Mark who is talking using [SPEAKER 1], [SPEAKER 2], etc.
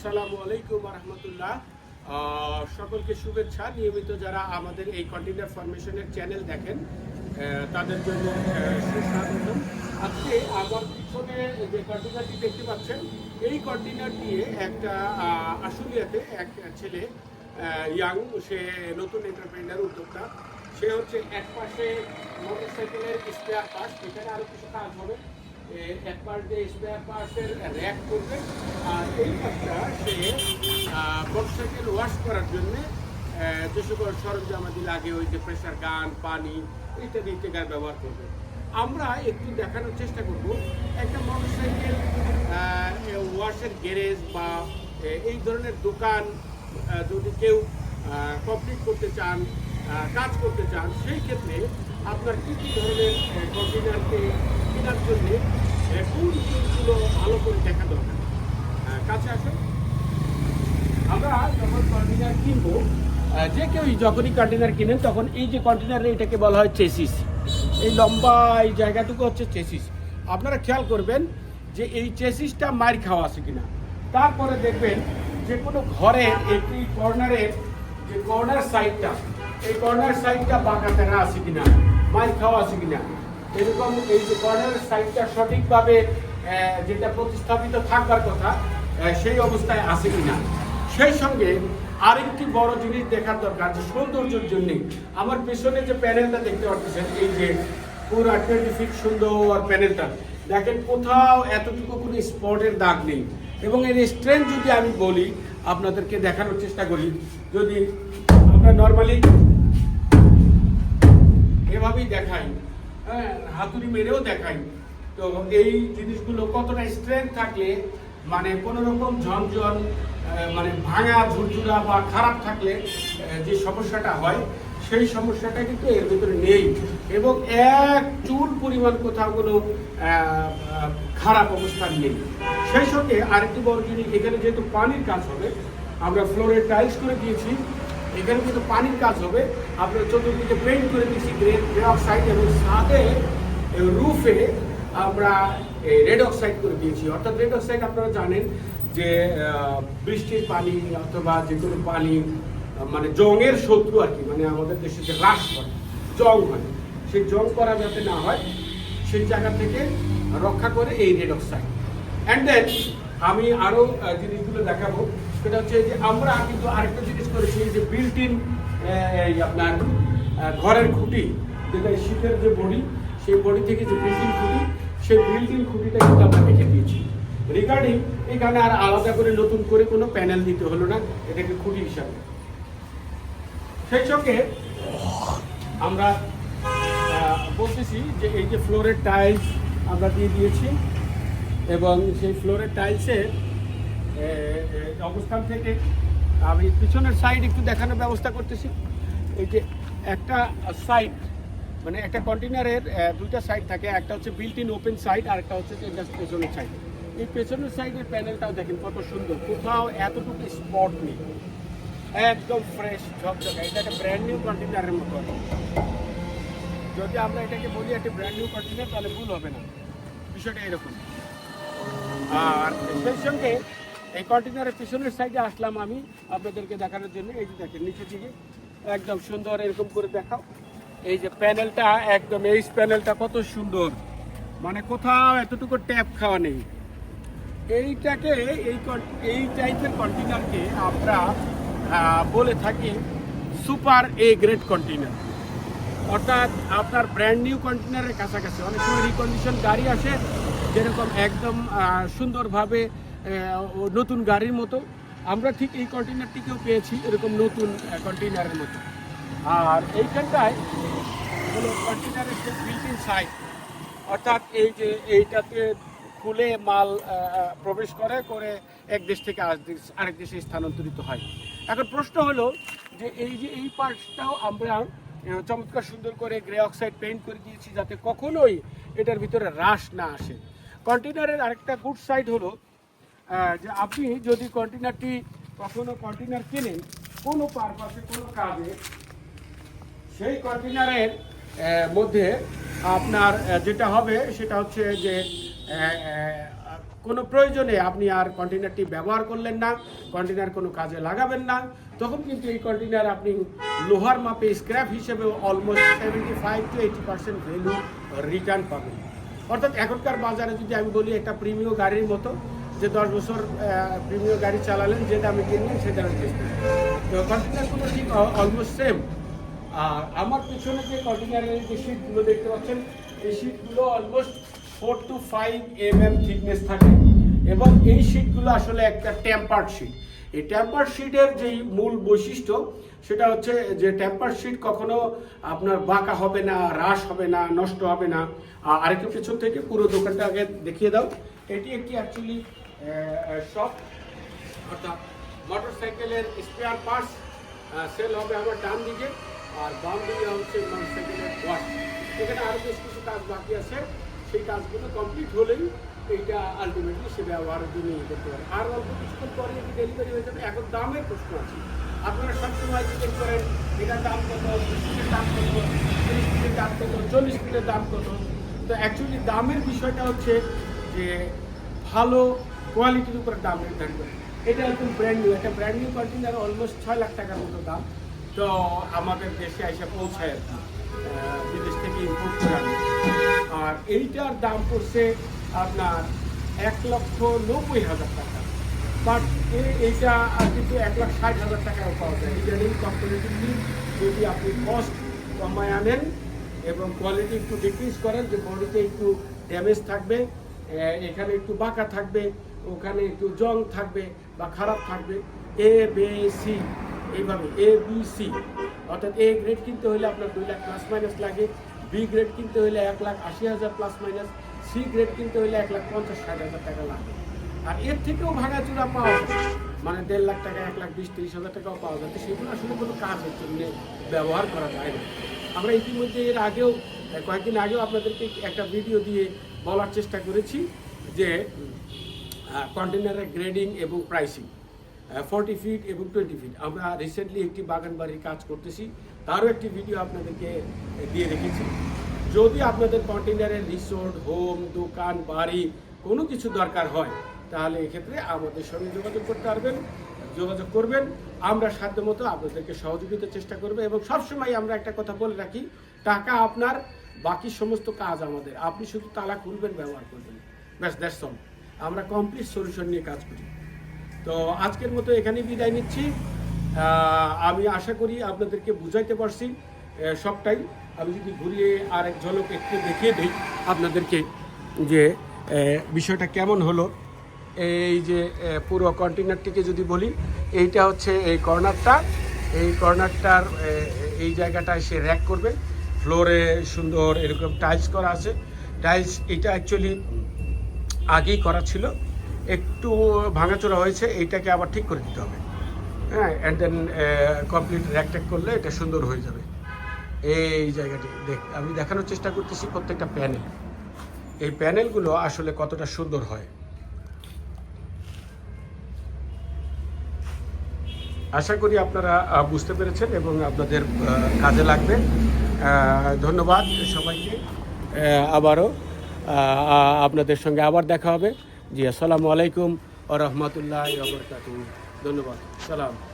[SPEAKER 1] আসসালামু আলাইকুম রহমতুল্লাহ সকলকে শুভেচ্ছা। নিয়মিত যারা আমাদের এই কন্টেনার ফরমেশনের চ্যানেল দেখেন তাদের জন্য সুস্বাগতম। আজকে আমার পিছনে যে কন্টেনারটি দেখতে পাচ্ছেন, এই কন্টেনার দিয়ে একটা আশুলিয়াতে এক ছেলে ইয়াং, সে নতুন এন্টারপ্রেনার উদ্যোক্তা। সে হচ্ছে এক পাশে মোটরসাইকেলের স্পেয়ার পার্ট এখানে আরও কিছু কাজ হবে। এক র্যাক করবে, আর সে ওয়াশ করার জন্য যে লাগে, ওই যে প্রেসার গান পানি, ইত্যাদি ব্যবহার করবে। আমরা একটু দেখানোর চেষ্টা করব, একটা মোটরসাইকেল ওয়াশের গ্যারেজ বা এই ধরনের দোকান যদি কেউ কমপ্লিট করতে চান কাজ করতে চান, সেই ক্ষেত্রে আপনার কী কী ধরনের কন্টেনারকে কেনার জন্য কোন জিনিসগুলো ভালো করে দেখা দরকার? কাছে আসুন। আমরা যখন কন্টেনার কিনবো যে কেউই যখনই কন্টেনার কিনেন, তখন এই যে কন্টেনার এটাকে বলা হয় চেসিস এই লম্বা এই জায়গাটুকু হচ্ছে চেসিস আপনারা খেয়াল করবেন যে এই চেসিসটা মার খাওয়া আছে কিনা। তারপরে দেখবেন যে কোনো ঘরে একটি কর্নারের যে কর্নার সাইডটা এই কর্নার সাইডটা বাঁকা তেরা আছে কিনা মার খাওয়া আছে কিনা। এরকম এই যে কর্নার সাইডটা সঠিকভাবে যেটা প্রতিস্থাপিত থাকবার কথা সেই অবস্থায় আছে কিনা? সেই সঙ্গে আরেকটি বড় জিনিস দেখার দরকার, যে সৌন্দর্যের জন্যে। আমার পেছনে যে প্যানেলটা দেখতে পাচ্ছেন, এই যে পুরো টোয়েন্টি ফিট সুন্দর প্যানেলটা। দেখেন, কোথাও এতটুকু কোনো স্পটের দাগ নেই। এবং এর স্ট্রেংথ যদি আমি বলি, আপনাদেরকে দেখানোর চেষ্টা করি, যদি আমরা নর্মালি এভাবেই দেখাই হ্যাঁ হাতুড়ি মেরেও দেখাই। তো এই জিনিসগুলো কতটা স্ট্রেংথ থাকলে মানে কোনো রকম ঝনঝন মানে ভাঙা, ঝুরঝুরা বা খারাপ থাকলে যে সমস্যাটা হয়, সেই সমস্যাটা কিন্তু এর ভিতরে নেই। এবং এক চুল পরিমাণ কোথাও কোনো খারাপ অবস্থান নেই। সেই সঙ্গে আরেকটি বড় জিনিস এখানে যেহেতু পানির কাজ হবে, আমরা ফ্লোরে টাইলস করে দিয়েছি। এখানে কিন্তু পানির কাজ হবে। আপনার চতুর্দিকে পেন্ট করে দিয়েছি গ্রে অক্সাইড এবং সাথে রুফে আমরা রেড অক্সাইড করে দিয়েছি। অর্থাৎ রেড অক্সাইড আপনারা জানেন যে বৃষ্টির পানি অথবা যে কোনো পানি মানে জংয়ের শত্রু আর কি মানে আমাদের দেশে যে হ্রাস করে জং হয়, সেই জং করা যাতে না হয়, সেই জায়গা থেকে রক্ষা করে এই রেড অক্সাইড অ্যান্ড দেন আমি আরও জিনিসগুলো দেখাবো, সেটা হচ্ছে যে আমরা কিন্তু আরেকটা জিনিস করেছি, যে বিল্ট ইন আপনার ঘরের খুঁটি, যেটা শীতের যে বডি, সেই বডি থেকে যে বিল্ট ইন খুঁটি, সেই বিল্ট ইন খুঁটিটা কিন্তু আমরা রেখে দিয়েছি। রিগার্ডিং এখানে আর আলাদা করে নতুন করে কোনো প্যানেল দিতে হলো না, এটাকে খুঁটি হিসাবে। সেই সঙ্গে আমরা বলতেছি যে এই যে ফ্লোরের টাইলস আমরা দিয়ে দিয়েছি এবং সেই ফ্লোরের টাইলসের অবস্থান থেকে আমি পিছনের সাইড একটু দেখানোর ব্যবস্থা করতেছি। এই যে একটা সাইড মানে একটা কন্টেনারের দুইটা সাইড থাকে। একটা হচ্ছে বিল্ট ইন ওপেন সাইড আর একটা হচ্ছে পেছনের সাইড এই পেছনের সাইডের প্যানেলটাও দেখেন কত সুন্দর। কোথাও এতটুকু স্পট নেই। একদম ফ্রেশ ঝকঝকা। এটা একটা ব্র্যান্ড নিউ কন্টেনারের মতো। যদি আমরা এটাকে বলি একটা ব্র্যান্ড নিউ কন্টেনার তাহলে ভুল হবে না। বিষয়টা এরকম। আর সেই সঙ্গে এই কন্টেনারের পিছনের সাইডে আসলাম আমি আপনাদেরকে দেখানোর জন্য। এই যে দেখেন নিচে দিকে একদম সুন্দর এরকম করে দেখাও। এই যে প্যানেলটা একদম, এই প্যানেলটা কত সুন্দর। মানে কোথাও এতটুকু ট্যাপ খাওয়া নেই। এইটাকে, এই এই টাইপের কন্টেনারকে আমরা বলে থাকি সুপার এ গ্রেড কন্টেনার অর্থাৎ আপনার ব্র্যান্ড নিউ কন্টেনারের কাছাকাছি। অনেক সময় রিকন্ডিশন গাড়ি আসে, যেরকম একদম সুন্দরভাবে নতুন গাড়ির মতো। আমরা ঠিক এই কন্টেনারটিকেও পেয়েছি, এরকম নতুন কন্টেনারের মতো। আর এইখানটায় হলো কন্টেনারের যে বিল্ট সাইড অর্থাৎ এই যে এইটাতে খুলে মাল প্রবেশ করে করে এক দেশ থেকে আরেক দেশ- স্থানান্তরিত হয়। এখন প্রশ্ন হলো যে এই যে এই পার্টসটাও আমরা চমৎকার সুন্দর করে গ্রে অক্সাইড পেইন্ট করে দিয়েছি যাতে কখনোই এটার ভিতরে হ্রাস না আসে। কন্টেনারের আরেকটা গুড সাইড হলো যে আপনি যদি কন্টেনারটি কখনো কন্টেনার কেনেন, কোনো পারপাসে কোনো কাজে, সেই কন্টেনারের মধ্যে আপনার যেটা হবে সেটা হচ্ছে যে কোনো প্রয়োজনে আপনি আর কন্টেনারটি ব্যবহার করলেন না কন্টেনার কোনো কাজে লাগাবেন না। তখন কিন্তু এই কন্টেনার আপনি লোহার মাপে স্ক্র্যাপ হিসেবে almost seventy five to eighty percent value return পাবেন। অর্থাৎ এখনকার বাজারে যদি আমি বলি একটা প্রিমিয় গাড়ির মতো, যে দশ বছর প্রিমিয় গাড়ি চালালেন যে দামে কিনলেন সে দামে কিনবেন তো কন্টেনারগুলো ঠিক অলমোস্ট সেম আর আমার পিছনে যে কন্টেনারের যে শিটগুলো দেখতে পাচ্ছেন, এই শিটগুলো almost four to five M M thickness থাকে। এবং এই শিটগুলো আসলে একটা টেম্পার্ড শিট এই টেম্পার শিটের যেই মূল বৈশিষ্ট্য, সেটা হচ্ছে যে টেম্পার শিট কখনো আপনার বাঁকা হবে না, হ্রাস হবে না, নষ্ট হবে না। আর আরেকটু পেছন থেকে পুরো দোকানটা আগে দেখিয়ে দাও। এটি একটি অ্যাকচুয়ালি শপ অর্থাৎ মোটরসাইকেলের স্পেয়ার পার্টস সেল হবে আমার ডান দিকে। আর বাম দিকে হচ্ছে মোটরসাইকেলের ওয়াশ এখানে আরও বেশ কিছু কাজ বাকি আছে। সেই কাজগুলো কমপ্লিট হলেই এইটা আলটিমেটলি সে ব্যবহারের জন্য ইয়ে করতে পারে। আর অল্প কিছুক্ষণ পরে এটি ডেলিভারি হয়ে যাবে। এখন দামের প্রশ্ন আছে। আপনারা সবসময় জিজ্ঞেস করেন এটার দাম কত? বিশ ফিটের দাম কত? তিরিশ ফিটের দাম কত? চল্লিশ ফিটের দাম কত? তো অ্যাকচুয়ালি দামের বিষয়টা হচ্ছে যে ভালো কোয়ালিটির উপর দাম নির্ধারণ করে। এটা একদম ব্র্যান্ড নিউ একটা ব্র্যান্ড নিউ পার্টি কন্টেনার অলমোস্ট ছয় লাখ টাকার মতো দাম। তো আমাদের দেশে এসে পৌঁছায় আর কি। বিদেশ থেকে ইম্পোর্ট করে। আর এইটার দাম পড়ছে আপনার এক লক্ষ নব্বই হাজার টাকা। বাট এইটা আর কিন্তু এক লাখ ষাট হাজার টাকাও পাওয়া যায়। ইদানিং কম্পারেটিভলি যদি আপনি কস্ট কমায় আনেন এবং কোয়ালিটি একটু ডিক্রিজ করেন, যে বডিতে একটু ড্যামেজ থাকবে এখানে একটু বাঁকা থাকবে, ওখানে একটু জং থাকবে বা খারাপ থাকবে এ বে সি এইভাবে এ বি সি অর্থাৎ এ গ্রেড কিনতে হলে আপনার দুই লাখ প্লাস মাইনাস লাগে। বি গ্রেড কিনতে হলে এক লাখ আশি হাজার প্লাস মাইনাস সি গ্রেড কিনতে হলে এক লাখ পঞ্চাশ ষাট হাজার টাকা লাগে। আর এর থেকেও ভাঙাচুরা পাওয়া যায়। মানে দেড় লাখ টাকা, এক লাখ বিশ, তিরিশ হাজার টাকাও পাওয়া যাচ্ছে সেগুলো আসলে কোনো কাজের জন্য ব্যবহার করা যায় না। আমরা ইতিমধ্যে এর আগেও, কয়েকদিন আগেও আপনাদেরকে একটা ভিডিও দিয়ে বলার চেষ্টা করেছি যে কন্টেনারের গ্রেডিং এবং প্রাইসিং ফর্টি ফিট এবং টোয়েন্টি ফিট আমরা রিসেন্টলি একটি বাগান বাড়ির কাজ করতেছি। তারও একটি ভিডিও আপনাদেরকে দিয়ে রেখেছি যদি আপনাদের কন্টেনারের রিসোর্ট হোম দোকান, বাড়ি কোনো কিছু দরকার হয়, তাহলে এক্ষেত্রে আমাদের সঙ্গে যোগাযোগ করতে পারবেন, যোগাযোগ করবেন। আমরা সাধ্যমতো আপনাদেরকে সহযোগিতার চেষ্টা করব এবং সবসময় আমরা একটা কথা বলে রাখি, টাকা আপনার, বাকি সমস্ত কাজ আমাদের। আপনি শুধু তালা খুলবেন, ব্যবহার করবেন। ব্যাস দ্যাটস আমরা কমপ্লিট সলিউশন নিয়ে কাজ করি। তো আজকের মতো এখানেই বিদায় নিচ্ছি। আমি আশা করি আপনাদেরকে বুঝাইতে পারছি সবটাই। আমি যদি ঘুরিয়ে আর এক ঝলক একটু দেখিয়ে দিই আপনাদেরকে যে বিষয়টা কেমন হলো। এই যে পুরো কন্টেনারটিকে যদি বলি, এইটা হচ্ছে এই কর্নারটা। এই কর্নারটার এই জায়গাটায় সে র্যাক করবে। ফ্লোরে সুন্দর এরকম টাইলস করা আছে। টাইলস এটা অ্যাকচুয়ালি আগেই করা ছিল। একটু ভাঙাচোরা হয়েছে, এইটাকে আবার ঠিক করে দিতে হবে। হ্যাঁ অ্যান্ড দেন কমপ্লিট র্যাকট্যাক করলে এটা সুন্দর হয়ে যাবে। এই জায়গাটি দেখ, আমি দেখানোর চেষ্টা করতেছি প্রত্যেকটা প্যানেল এই প্যানেলগুলো আসলে কতটা সুন্দর হয়। আশা করি আপনারা বুঝতে পেরেছেন এবং আপনাদের কাজে লাগবে। ধন্যবাদ সবাইকে। আবারও আপনাদের সঙ্গে আবার দেখা হবে। জি, আসসালামু আলাইকুম ও রহমতুল্লাহ ধন্যবাদ সালাম।